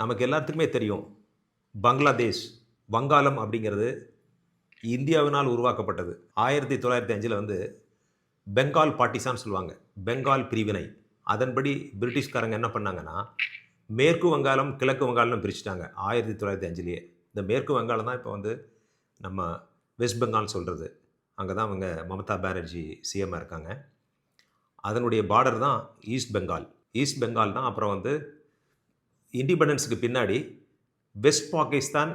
நமக்கு எல்லாத்துக்குமே தெரியும். பங்களாதேஷ் வங்காளம் அப்படிங்கிறது இந்தியாவினால் உருவாக்கப்பட்டது. ஆயிரத்தி தொள்ளாயிரத்தி அஞ்சில் வந்து பெங்கால் பார்ட்டிசான்னு சொல்லுவாங்க. பெங்கால் பிரிவினை. அதன்படி பிரிட்டிஷ்காரங்க என்ன பண்ணாங்கன்னா மேற்கு வங்காளம் கிழக்கு வங்காளம் பிரிச்சுட்டாங்க. ஆயிரத்தி தொள்ளாயிரத்தி அஞ்சுலேயே. இந்த மேற்கு வங்காளம் தான் இப்போ வந்து நம்ம வெஸ்ட் பெங்கால்னு சொல்கிறது அங்கே தான் அவங்க மமதா பானர்ஜி சிஎம்மாக இருக்காங்க. அதனுடைய பார்டர் தான் ஈஸ்ட் பெங்கால். ஈஸ்ட் பெங்கால் தான் அப்புறம் வந்து இண்டிபெண்டன்ஸுக்கு பின்னாடி வெஸ்ட் பாகிஸ்தான்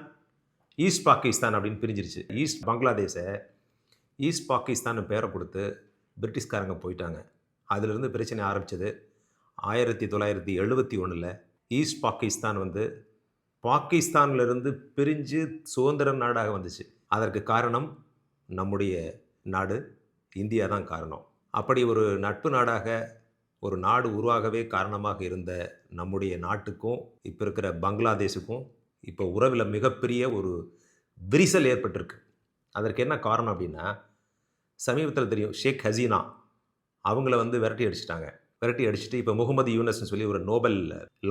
ஈஸ்ட் பாகிஸ்தான் அப்படின்னு பிரிஞ்சிருச்சு. ஈஸ்ட் பங்களாதேஷை ஈஸ்ட் பாகிஸ்தான் பேரை கொடுத்து பிரிட்டிஷ்காரங்க போயிட்டாங்க. அதிலிருந்து பிரச்சனை ஆரம்பித்தது ஆயிரத்தி தொள்ளாயிரத்தி எழுபத்தி ஒன்றில் ஈஸ்ட் பாகிஸ்தான் வந்து பாகிஸ்தான்லேருந்து பிரிஞ்சு சுதந்திர நாடாக வந்துச்சு. அதற்கு காரணம் நம்முடைய நாடு இந்தியா தான் காரணம். அப்படி ஒரு நட்பு நாடாக ஒரு நாடு உருவாகவே காரணமாக இருந்த நம்முடைய நாட்டுக்கும் இப்போ இருக்கிற பங்களாதேஷுக்கும் இப்போ உறவில் மிகப்பெரிய ஒரு விரிசல் ஏற்பட்டிருக்கு. அதற்கு என்ன காரணம் அப்படின்னா சமீபத்தில் தெரியும் ஷேக் ஹசீனா அவங்கள வந்து விரட்டி அடிச்சிட்டாங்க. விரட்டி அடிச்சுட்டு இப்போ முகமது யூனஸ்னு சொல்லி ஒரு நோபல்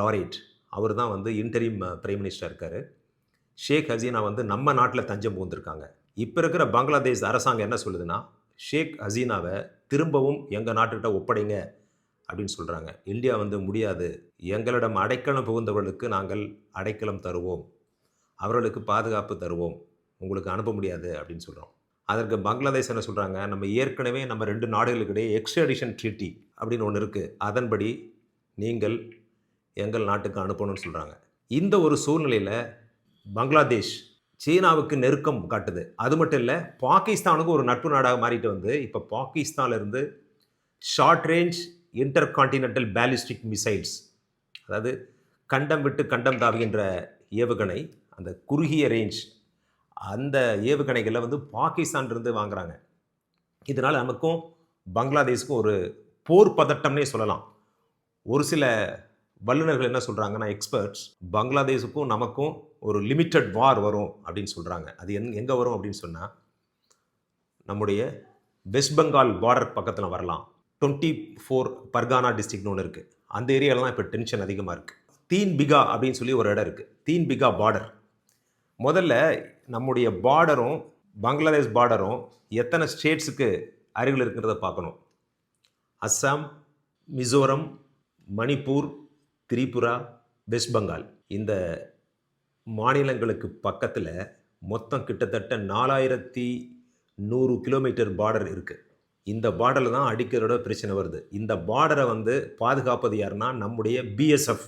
லாரேட் அவர் தான் வந்து இன்டரிம் பிரைம் மினிஸ்டர் இருக்கார். ஷேக் ஹசீனா வந்து நம்ம நாட்டில் தஞ்சம் புகுந்திருக்காங்க. இப்போ இருக்கிற பங்களாதேஷ் அரசாங்கம் என்ன சொல்லுதுன்னா ஷேக் ஹசீனாவை திரும்பவும் எங்கள் நாட்டுக்கிட்ட ஒப்படைங்க அப்படின்னு சொல்கிறாங்க இந்தியா வந்து முடியாது. எங்களிடம் அடைக்கலம் புகுந்தவர்களுக்கு நாங்கள் அடைக்கலம் தருவோம். அவர்களுக்கு பாதுகாப்பு தருவோம். உங்களுக்கு அனுப்ப முடியாது அப்படின்னு சொல்கிறோம் அதற்கு பங்களாதேஷ் என்ன சொல்கிறாங்க நம்ம ஏற்கனவே நம்ம ரெண்டு நாடுகளுக்கிடையே எக்ஸ்ட்ரடிஷன் ட்ரீட்டி அப்படின்னு ஒன்று இருக்குது அதன்படி நீங்கள் எங்கள் நாட்டுக்கு அனுப்பணும்னு சொல்கிறாங்க இந்த ஒரு சூழ்நிலையில் பங்களாதேஷ் சீனாவுக்கு நெருக்கம் காட்டுது. அது மட்டும் இல்லை பாகிஸ்தானுக்கு ஒரு நட்பு நாடாக மாறிட்டு வந்து இப்போ பாகிஸ்தானிலிருந்து short range intercontinental ballistic missiles அதாவது கண்டம் விட்டு கண்டம் தாவுகின்ற ஏவுகணை அந்த குறுகிய ரேஞ்ச் அந்த ஏவுகணைகளை வந்து பாகிஸ்தான்லேருந்து வாங்குறாங்க. இதனால் நமக்கும் பங்களாதேஷுக்கும் ஒரு போர் பதட்டம்னே சொல்லலாம். ஒரு சில வல்லுநர்கள் என்ன சொல்கிறாங்கன்னா எக்ஸ்பர்ட்ஸ் பங்களாதேஷுக்கும் நமக்கும் ஒரு லிமிட்டட் வார் வரும் அப்படின்னு சொல்கிறாங்க அது எங் எங்கே வரும் அப்படின்னு சொன்னால் நம்முடைய வெஸ்ட் பெங்கால் பார்டர் பக்கத்தில் வரலாம். டுவெண்ட்டி ஃபோர் பர்கானா டிஸ்ட்ரிக்ட்னு ஒன்று இருக்குது அந்த ஏரியாவில் இப்போ டென்ஷன் அதிகமாக இருக்குது தீன் பிகா அப்படின்னு சொல்லி ஒரு இடம் இருக்குது தீன் பிகா பார்டர் முதல்ல நம்முடைய பார்டரும் பங்களாதேஷ் பார்டரும் எத்தனை ஸ்டேட்ஸுக்கு அருகில் இருக்கிறத பார்க்கணும். அஸ்ஸாம் மிசோரம் மணிப்பூர் திரிபுரா வெஸ்ட் பெங்கால் இந்த மாநிலங்களுக்கு பக்கத்தில் மொத்தம் கிட்டத்தட்ட நாலாயிரத்தி நூறு கிலோமீட்டர் பார்டர் இருக்குது இந்த பார்டரில் தான் அடிக்கிறோட பிரச்சனை வருது. இந்த பார்டரை வந்து பாதுகாப்பது யாருன்னா நம்முடைய பிஎஸ்எஃப்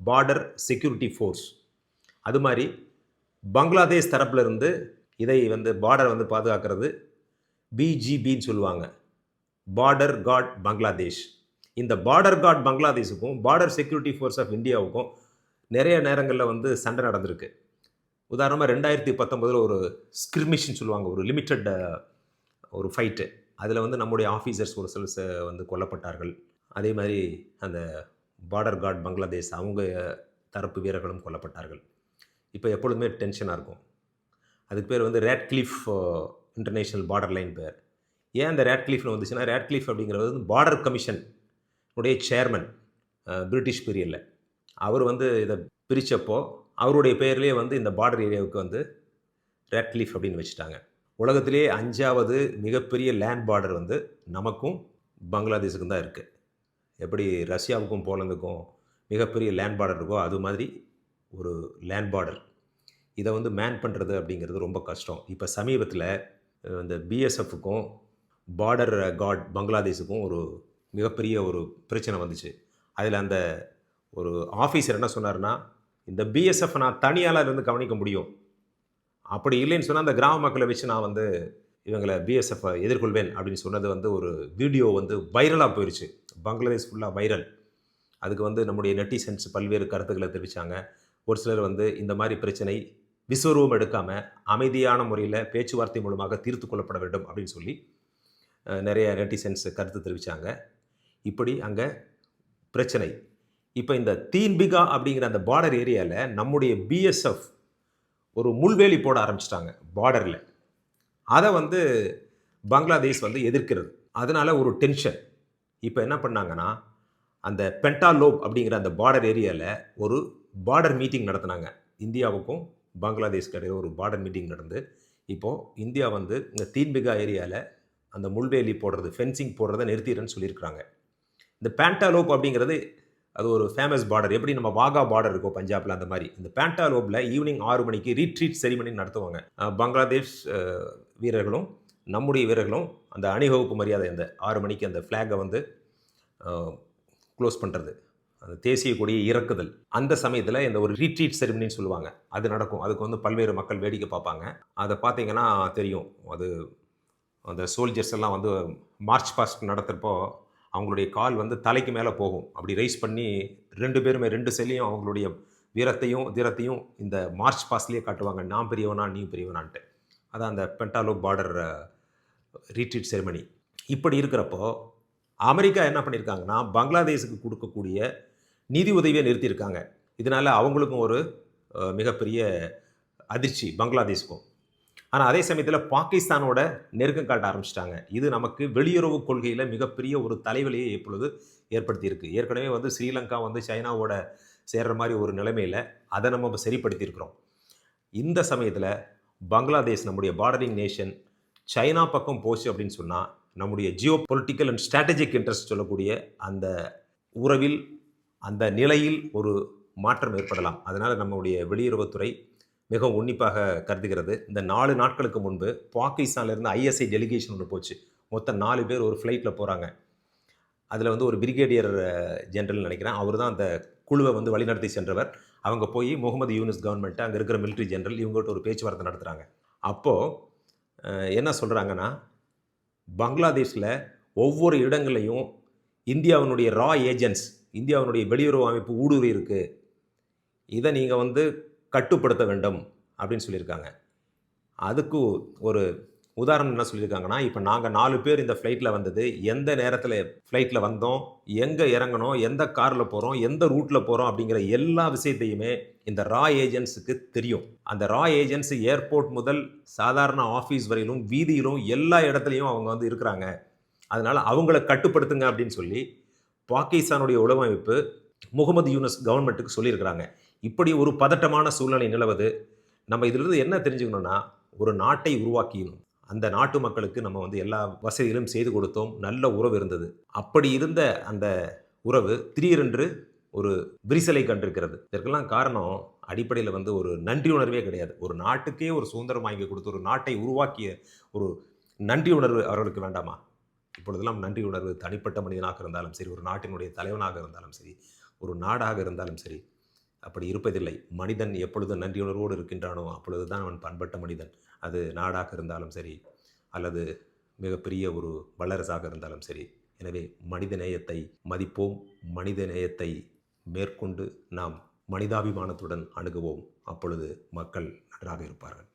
பார்டர் செக்யூரிட்டி ஃபோர்ஸ் அது மாதிரி பங்களாதேஷ் தரப்பில் இருந்து இதை வந்து பார்டரை வந்து பாதுகாக்கிறது பிஜிபின்னு சொல்லுவாங்க. பார்டர் கார்ட் பங்களாதேஷ் இந்த பார்டர் கார்ட் பங்களாதேஷுக்கும் பார்டர் செக்யூரிட்டி ஃபோர்ஸ் ஆஃப் இந்தியாவுக்கும் நிறைய நேரங்களில் வந்து சண்டை நடந்திருக்கு. உதாரணமாக ரெண்டாயிரத்தி பத்தொம்போதில் ஒரு ஸ்கிர்மிஷ்னு சொல்லுவாங்க ஒரு லிமிட்டட் ஒரு ஃபைட்டு அதில் வந்து நம்முடைய ஆஃபீஸர்ஸ் ஒரு சில வந்து கொல்லப்பட்டார்கள். அதே மாதிரி அந்த பார்டர் கார்டு பங்களாதேஷ் அவங்க தரப்பு வீரர்களும் கொல்லப்பட்டார்கள். இப்போ எப்பொழுதுமே டென்ஷனாக இருக்கும். அதுக்கு பேர் வந்து Radcliffe international border line பேர். ஏன் அந்த ரேட் கிளிஃப்னு வந்துச்சுன்னா ரேட் கிளிஃப் அப்படிங்கிறது வந்து பார்டர் கமிஷன் உடைய சேர்மன் பிரிட்டிஷ் பீரியடில் அவர் வந்து இதை பிரித்தப்போ அவருடைய பெயர்லேயே வந்து இந்த பார்டர் ஏரியாவுக்கு வந்து ரேட் கிளிஃப் அப்படின்னு வச்சுட்டாங்க. உலகத்திலேயே அஞ்சாவது மிகப்பெரிய லேண்ட் பார்டர் வந்து நமக்கும் பங்களாதேஷுக்கும் தான் இருக்குது எப்படி ரஷ்யாவுக்கும் போலந்துக்கும் மிகப்பெரிய லேண்ட் பார்டர் இருக்கோ அது மாதிரி ஒரு லேண்ட் பார்டர் இதை வந்து மேன் பண்ணுறது அப்படிங்கிறது ரொம்ப கஷ்டம். இப்போ சமீபத்தில் இந்த பிஎஸ்எஃப்க்கும் பார்டர் காட் பங்களாதேஷுக்கும் ஒரு மிகப்பெரிய ஒரு பிரச்சனை வந்துச்சு. அதில் அந்த ஒரு ஆஃபீஸர் என்ன சொன்னார்னா இந்த பிஎஸ்எஃப் நான் தனியால் இருந்து கவனிக்க முடியும். அப்படி இல்லைன்னு சொன்னால் அந்த கிராம மக்களை வச்சு நான் வந்து இவங்களை பிஎஸ்எஃப்பை எதிர்கொள்வேன் அப்படின்னு சொன்னது வந்து ஒரு வீடியோ வந்து வைரலாக போயிடுச்சு பங்களாதேஷ் ஃபுல்லாக வைரல் அதுக்கு வந்து நம்முடைய நெட்டிசன்ஸ் பல்வேறு கருத்துக்களை தெரிவித்தாங்க ஒரு சிலர் வந்து இந்த மாதிரி பிரச்சனை விஸ்வரூபம் எடுக்காமல் அமைதியான முறையில் பேச்சுவார்த்தை மூலமாக தீர்த்து கொள்ளப்பட வேண்டும் அப்படின்னு சொல்லி நிறைய நெட்டிசன்ஸ் கருத்து தெரிவித்தாங்க இப்படி அங்கே பிரச்சனை. இப்போ இந்த தீன்பிகா அப்படிங்கிற அந்த பார்டர் ஏரியாவில் நம்முடைய பிஎஸ்எஃப் ஒரு முள்வேலி போட ஆரம்பிச்சிட்டாங்க பார்டரில் அதை வந்து பங்களாதேஷ் வந்து எதிர்க்கிறது. அதனால ஒரு டென்ஷன் இப்போ என்ன பண்ணாங்கன்னா அந்த பென்டாலோப் அப்படிங்கிற அந்த பார்டர் ஏரியாவில் ஒரு பார்டர் மீட்டிங் நடத்தினாங்க. இந்தியாவுக்கும் பங்களாதேஷ்க்கு இடையே ஒரு பார்டர் மீட்டிங் நடந்து இப்போது இந்தியா வந்து இந்த தீன்பிகா ஏரியாவில் அந்த முள்வேலி போடுறது ஃபென்சிங் போடுறத நிறுத்திடுறேன்னு சொல்லியிருக்கிறாங்க. இந்த பேண்டாலோப் அப்படிங்கிறது அது ஒரு ஃபேமஸ் பார்டர் எப்படி நம்ம வாகா பார்டர் இருக்கோ பஞ்சாப்ல அந்த மாதிரி. இந்த பேண்டாலோப்ல ஈவினிங் ஆறு மணிக்கு ரீட்ரீட் செரிமனி நடத்துவாங்க. பங்களாதேஷ் வீரர்களும் நம்முடைய வீரர்களும் அந்த அணிவகுப்பு மரியாதை அந்த ஆறு மணிக்கு அந்த ஃப்ளாகை வந்து க்ளோஸ் பண்ணுறது அந்த தேசிய கொடியை இறக்குதல். அந்த சமயத்தில் இந்த ஒரு ரீட்ரீட் செரிமனின்னு சொல்லுவாங்க. அது நடக்கும். அதுக்கு வந்து பல்வேறு மக்கள் வேடிக்கை பார்ப்பாங்க. அதை பார்த்தீங்கன்னா தெரியும். அது அந்த சோல்ஜர்ஸ் எல்லாம் வந்து மார்ச் பாஸ்ட் நடத்துகிறப்போ அவங்களுடைய கால் வந்து தலைக்கு மேலே போகும். அப்படி ரைஸ் பண்ணி ரெண்டு பேருமே ரெண்டு செல்லையும் அவங்களுடைய வீரத்தையும் தீரத்தையும் இந்த மார்ச் பாஸ்லேயே காட்டுவாங்க. நான் பெரியவனா நீ பெரியவனான்ட்டு. அதான் அந்த பென்டாலோ பார்டர் ரீட்ரீட் செரிமனி இப்படி இருக்கிறப்போ அமெரிக்கா என்ன பண்ணியிருக்காங்கன்னா பங்களாதேஷுக்கு கொடுக்கக்கூடிய நிதி உதவியை நிறுத்தியிருக்காங்க. இதனால் அவங்களுக்கும் ஒரு மிகப்பெரிய அதிர்ச்சி பங்களாதேஷுக்கும். ஆனால் அதே சமயத்தில் பாகிஸ்தானோட நெருக்கம் காட்ட ஆரம்பிச்சிட்டாங்க. இது நமக்கு வெளியுறவு கொள்கையில் மிகப்பெரிய ஒரு தலைவலியை இப்பொழுது ஏற்படுத்தியிருக்கு. ஏற்கனவே வந்து ஸ்ரீலங்கா வந்து சைனாவோட சேர்ற மாதிரி ஒரு நிலைமையில் அதை நம்ம சரிப்படுத்தியிருக்கிறோம். இந்த சமயத்தில் பங்களாதேஷ் நம்முடைய பார்டரிங் நேஷன் சைனா பக்கம் போச்சு அப்படின்னு சொன்னால் நம்முடைய geopolitical and strategic interest சொல்லக்கூடிய அந்த உறவில் அந்த நிலையில் ஒரு மாற்றம் ஏற்படலாம். அதனால் நம்முடைய வெளியுறவுத்துறை மிகவும் உன்னிப்பாக கருதுகிறது. இந்த நாலு நாட்களுக்கு முன்பு பாகிஸ்தான்லேருந்து ஐஎஸ்ஐ டெலிகேஷன் ஒன்று போச்சு. மொத்தம் நாலு பேர் ஒரு ஃப்ளைட்டில் போகிறாங்க அதில் வந்து ஒரு பிரிகேடியர் ஜென்ரல் நினைக்கிறேன். அவர் தான் அந்த குழுவை வந்து வழிநடத்தி சென்றவர். அவங்க போய் முகமது யூனிஸ் கவர்மெண்ட்டு அங்கே இருக்கிற மிலிட்ரி ஜென்ரல் இவங்ககிட்ட ஒரு பேச்சுவார்த்தை நடத்துகிறாங்க அப்போது என்ன சொல்கிறாங்கன்னா பங்களாதேஷில் ஒவ்வொரு இடங்களையும் இந்தியாவினுடைய ரா ஏஜென்ட்ஸ் இந்தியாவினுடைய வெளியுறவு அமைப்பு ஊடுருவி இருக்குது இதை நீங்கள் வந்து கட்டுப்படுத்த வேண்டும் அப்படின்னு சொல்லியிருக்காங்க. அதுக்கு ஒரு உதாரணம் என்ன சொல்லியிருக்காங்கன்னா இப்போ நாங்கள் நாலு பேர் இந்த ஃப்ளைட்டில் வந்தது எந்த நேரத்தில் ஃப்ளைட்டில் வந்தோம் எங்கே இறங்கணும் எந்த காரில் போகிறோம் எந்த ரூட்டில் போகிறோம் அப்படிங்கிற எல்லா விஷயத்தையுமே இந்த ரா ஏஜென்ட்ஸுக்கு தெரியும். அந்த ரா ஏஜென்ட்ஸ் ஏர்போர்ட் முதல் சாதாரண ஆஃபீஸ் வரையிலும் வீதியிலும் எல்லா இடத்துலையும் அவங்க வந்து இருக்கிறாங்க. அதனால் அவங்கள கட்டுப்படுத்துங்க அப்படின்னு சொல்லி பாகிஸ்தானுடைய உளவமைப்பு முகமது யூனஸ் கவர்மெண்ட்டுக்கு சொல்லியிருக்கிறாங்க. இப்படி ஒரு பதட்டமான சூழ்நிலை நிலவுது. நம்ம இதிலிருந்து என்ன தெரிஞ்சுக்கணும்னா ஒரு நாட்டை உருவாக்கியணும். அந்த நாட்டு மக்களுக்கு நம்ம வந்து எல்லா வசதிகளும் செய்து கொடுத்தோம். நல்ல உறவு இருந்தது. அப்படி இருந்த அந்த உறவு திடீரென்று ஒரு விரிசலை கண்டிருக்கிறது. இதற்கெல்லாம் காரணம் அடிப்படையில் வந்து ஒரு நன்றி உணர்வே கிடையாது. ஒரு நாட்டுக்கே ஒரு சுதந்திரம் வாங்கி கொடுத்து ஒரு நாட்டை உருவாக்கிய ஒரு நன்றி உணர்வு அவர்களுக்கு வேண்டாமா? இப்பொழுதெல்லாம் நன்றி உணர்வு தனிப்பட்ட மனிதனாக இருந்தாலும் சரி ஒரு நாட்டினுடைய தலைவனாக இருந்தாலும் சரி ஒரு நாடாக இருந்தாலும் சரி அப்படி இருப்பதில்லை. மனிதன் எப்பொழுது நன்றியுணர்வோடு இருக்கின்றானோ அப்பொழுது தான் அவன் பண்பட்ட மனிதன். அது நாடாக இருந்தாலும் சரி அல்லது மிகப்பெரிய ஒரு வல்லரசாக இருந்தாலும் சரி. எனவே மனித நேயத்தை மதிப்போம். மனித நேயத்தை மேற்கொண்டு நாம் மனிதாபிமானத்துடன் அணுகுவோம். அப்பொழுது மக்கள் நன்றாக இருப்பார்கள்.